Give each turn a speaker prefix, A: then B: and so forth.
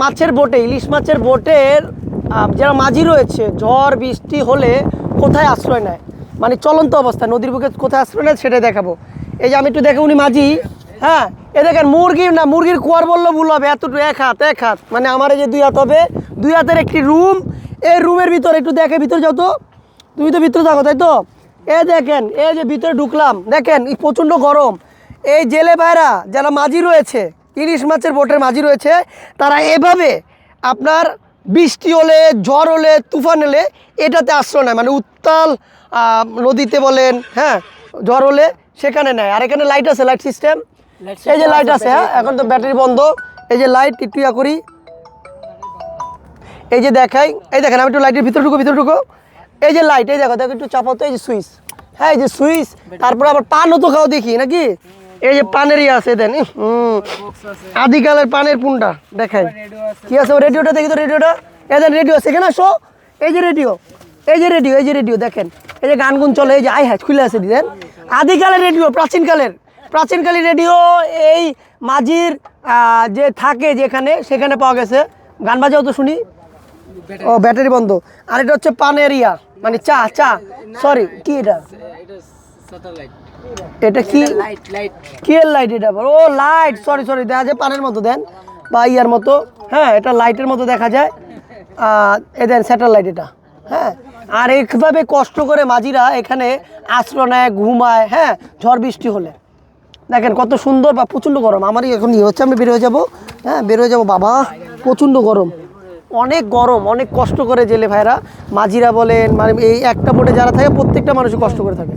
A: মাছের বোটে, ইলিশ মাছের বোটের যারা মাঝি রয়েছে, ঝড়, বৃষ্টি হলে কোথায় আশ্রয় নেয়? মানে চলন্ত অবস্থায় নদীর বুকে কোথায় আশ্রয় নেয় সেটাই দেখাবো। এই যে আমি একটু দেখে উনি মাঝি হ্যাঁ? এ দেখেন, মুরগি না, মুরগির কুয়ার বলল ভুল হবে, এতটুকু, এক হাত এক হাত। মানে আমার এই যে দুই হাত হবে, দুই হাতের একটি রুম, এই রুমের ভিতরে একটু দেখে, ভিতরে যাও তো। তুমি তো ভিতরে থাকো, তাই তো? এ দেখেন, এই যে ভিতরে ঢুকলাম, দেখেন, এই প্রচণ্ড গরম। এই জেলে ভাইরা, যারা মাঝি রয়েছে ইলিশ মাছের বোটের মাঝি রয়েছে। তারা এভাবে আপনার বৃষ্টি হলে ঝড় হলে তুফান হলে এটাতে আশ্রয় নেয়। মানে উত্তাল নদীতে বলেন হ্যাঁ ঝড় হলে সেখানে নেয়। আর এখানে লাইট আছে লাইট সিস্টেম এই যে লাইট আছে হ্যাঁ এখন তো ব্যাটারি বন্ধ। এই যে লাইট একটু ইয়া করি। এই যে দেখাই এই দেখেন আমি একটু লাইটের ভিতরে ঢুকো ভিতরে ঢুকো। এই যে লাইট এই দেখো দেখো একটু চাপাও তো এই যে সুইচ হ্যাঁ এই যে সুইচ তারপরে আবার পানও তো খাও দেখি নাকি? এই যে পানেরই আছে, দেন। হুম। আদিকালের পানের পুনটা, দেখাই। কি আছে রেডিওটা? দেখি তো রেডিওটা। এই দেন রেডিও আছে, এখানে আসো। এই যে রেডিও, এই যে রেডিও, এই যে রেডিও, দেখেন। এই যে গান গুন চলে, এই যে আই হ্যাঁ খুলে আছে, দেন। আদিকালের রেডিও, প্রাচীনকালের। প্রাচীনকালের রেডিও, এই মাঝির যে থাকে যেখানে, সেখানে পাওয়া গেছে। গান বাজাও তো শুনি। ও, ব্যাটারি বন্ধ। আর এটা হচ্ছে পানেরিয়া মানে চা চা। সরি কি এটা? এটা কি? কি লাইট এটা? ও লাইট সরি সরি দেখা যায় পানের মতো দেন। বা ইয়ার মতো। হ্যাঁ এটা লাইটের মতো দেখা যায়। এ দেন স্যাটেলাইট এটা। হ্যাঁ আর এইভাবে কষ্ট করে মাঝিরা এখানে আশ্রয় নেয় ঘুমায় হ্যাঁ ঝড় বৃষ্টি হলে। দেখেন কত সুন্দর বা প্রচণ্ড গরম। আমারই এখন ইয়ে হচ্ছে আমি বের হয়ে যাব। হ্যাঁ বের হয়ে যাব বাবা। প্রচণ্ড গরম। অনেক গরম অনেক কষ্ট করে জেলে ভাইরা। মাঝিরা বলেন মানে এই একটা বোটে যারা থাকে প্রত্যেকটা মানুষই কষ্ট করে থাকে।